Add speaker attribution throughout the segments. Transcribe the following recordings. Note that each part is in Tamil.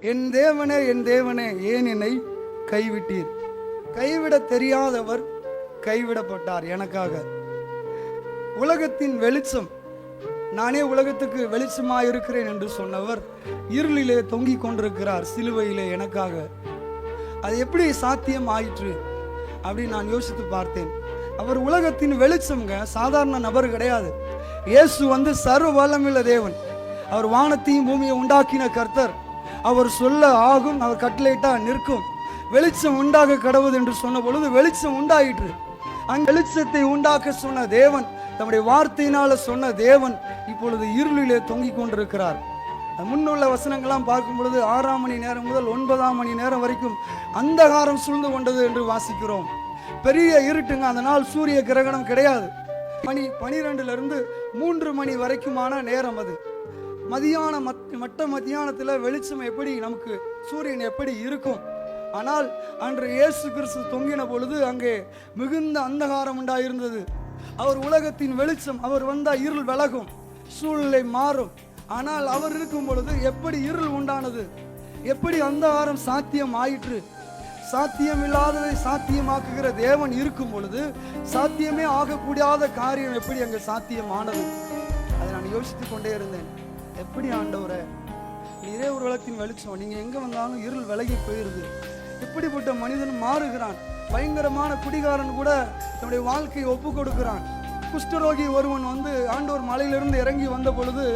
Speaker 1: என் தேவனே என் தேவனே ஏன் என்னை கைவிட்டீர்? கைவிட தெரியாதவர் கைவிடப்பட்டார் எனக்காக. உலகத்தின் வெளிச்சம் நானே உலகத்துக்கு வெளிச்சமாக இருக்கிறேன் என்று சொன்னவர் இருளிலே தொங்கிக் கொண்டிருக்கிறார் சிலுவையிலே எனக்காக. அது எப்படி சாத்தியம் ஆயிற்று அப்படின்னு நான் யோசித்து பார்த்தேன். அவர் உலகத்தின் வெளிச்சம்ங்க சாதாரண நபர் கிடையாது. இயேசு வந்து சர்வ வல்லமுள்ள தேவன். அவர் வானத்தையும் பூமியை உண்டாக்கின கர்த்தர். அவர் சொல்ல ஆகும் அவர் கட்டளையிட்டா நிற்கும். வெளிச்சம் உண்டாக கடவுது என்று சொன்ன பொழுது வெளிச்சம் உண்டாயிற்று. அங்க வெளிச்சத்தை உண்டாக்க சொன்ன தேவன் தம்முடைய வார்த்தையினால சொன்ன தேவன் இப்பொழுது இருளிலே தொங்கிக் கொண்டிருக்கிறார். முன்னுள்ள வசனங்கள்லாம் பார்க்கும் பொழுது ஆறாம் மணி நேரம் முதல் ஒன்பதாம் மணி நேரம் வரைக்கும் அந்தகாரம் சூழ்ந்து கொண்டது என்று வாசிக்கிறோம். பெரிய இருட்டுங்க அந்த நாள் சூரிய கிரகணம் கிடையாது. மணி பனிரெண்டுல இருந்து மூன்று மணி வரைக்குமான நேரம் அது. மதியான மத் மட்ட மத்தியானத்தில் வெளிச்சம் எப்படி நமக்கு சூரியன் எப்படி இருக்கும்? ஆனால் அன்று இயேசு கிறிஸ்து தொங்கின பொழுது அங்கே மிகுந்த அந்தகாரம் உண்டாயிருந்தது. அவர் உலகத்தின் வெளிச்சம் அவர் வந்தால் இருள் விலகும் சூழ்நிலை மாறும். ஆனால் அவர் இருக்கும் பொழுது எப்படி இருள் உண்டானது? எப்படி அந்தகாரம் சாத்தியம் ஆயிற்று? சாத்தியம் இல்லாததை சாத்தியமாக்குகிற தேவன் இருக்கும் பொழுது சாத்தியமே ஆகக்கூடாத காரியம் எப்படி அங்கே சாத்தியமானது? அதை நான் யோசித்துக் கொண்டே இருந்தேன். எப்படி ஆண்டவரை? நீரே ஒரு உலகத்தின் வெளிச்சம் நீங்கள் எங்கே வந்தாலும் இருள் விலகி போயிருது. இப்படிப்பட்ட மனிதன் மாறுகிறான். பயங்கரமான குடிகாரன் கூட தன்னுடைய வாழ்க்கையை ஒப்பு கொடுக்கிறான். குஷ்டரோகி ஒருவன் வந்து ஆண்டவர் மலையிலிருந்து இறங்கி வந்த பொழுது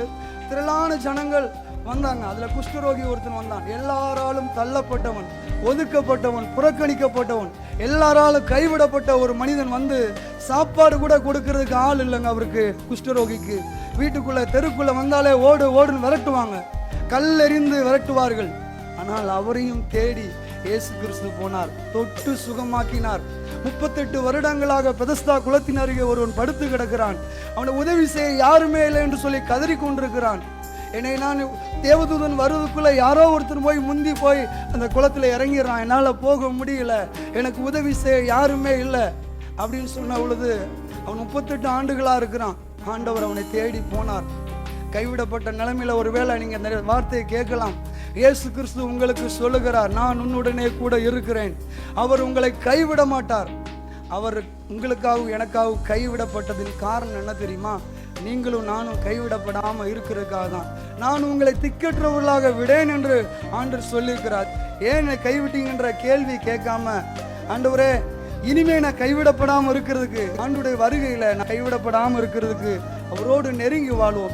Speaker 1: திரளான ஜனங்கள் வந்தாங்க. அதில் குஷ்டரோகி ஒருத்தன் வந்தான். எல்லாராலும் தள்ளப்பட்டவன் ஒதுக்கப்பட்டவன் புறக்கணிக்கப்பட்டவன் எல்லாராலும் கைவிடப்பட்ட ஒரு மனிதன் வந்து சாப்பாடு கூட கொடுக்கறதுக்கு ஆள் இல்லைங்க அவருக்கு குஷ்டரோகிக்கு. வீட்டுக்குள்ள தெருக்குள்ள வந்தாலே ஓடு ஓடுன்னு விரட்டுவாங்க. கல்லெறிந்து விரட்டுவார்கள். ஆனால் அவரையும் தேடி இயேசு கிறிஸ்து போனார். தொட்டு சுகமாக்கினார். முப்பத்தெட்டு வருடங்களாக பெதஸ்தா குளத்தின் அருகே ஒருவன் படுத்து கிடக்கிறான். அவனை உதவி செய்ய யாருமே இல்லை என்று சொல்லி கதறி கொண்டிருக்கிறான். என்னை நான் தேவதூதன் வருவதுக்குள்ளே யாரோ ஒருத்தர் போய் முந்தி போய் அந்த குளத்தில் இறங்கிடுறான். என்னால் போக முடியல. எனக்கு உதவி செய்ய யாருமே இல்லை. அப்படின்னு சொன்ன பொழுது அவன் முப்பத்தெட்டு ஆண்டுகளாக இருக்கிறான். ஆண்டவர் அவனை தேடி போனார். கைவிடப்பட்ட நிலைமையில் ஒருவேளை நீங்கள் இந்த வார்த்தையை கேட்கலாம். இயேசு கிறிஸ்து உங்களுக்கு சொல்லுகிறார் நான் உன்னுடனே கூட இருக்கிறேன். அவர் உங்களை கைவிட மாட்டார். அவர் உங்களுக்காகவும் எனக்காகவும் கைவிடப்பட்டதின் காரணம் என்ன தெரியுமா? நீங்களும் நானும் கைவிடப்படாமல் இருக்கிறதுக்காக தான். நான் உங்களை திக்கற்றவர்களாக விடேன் என்று ஆண்டு சொல்லியிருக்கிறார். ஏன் கைவிட்டீங்கன்ற கேள்வி கேட்காம ஆண்டவரே இனிமே நான் கைவிடப்படாமல் இருக்கிறதுக்கு ஆண்டுடைய வருகையில் நான் கைவிடப்படாமல் இருக்கிறதுக்கு அவரோடு நெருங்கி வாழ்வோம்.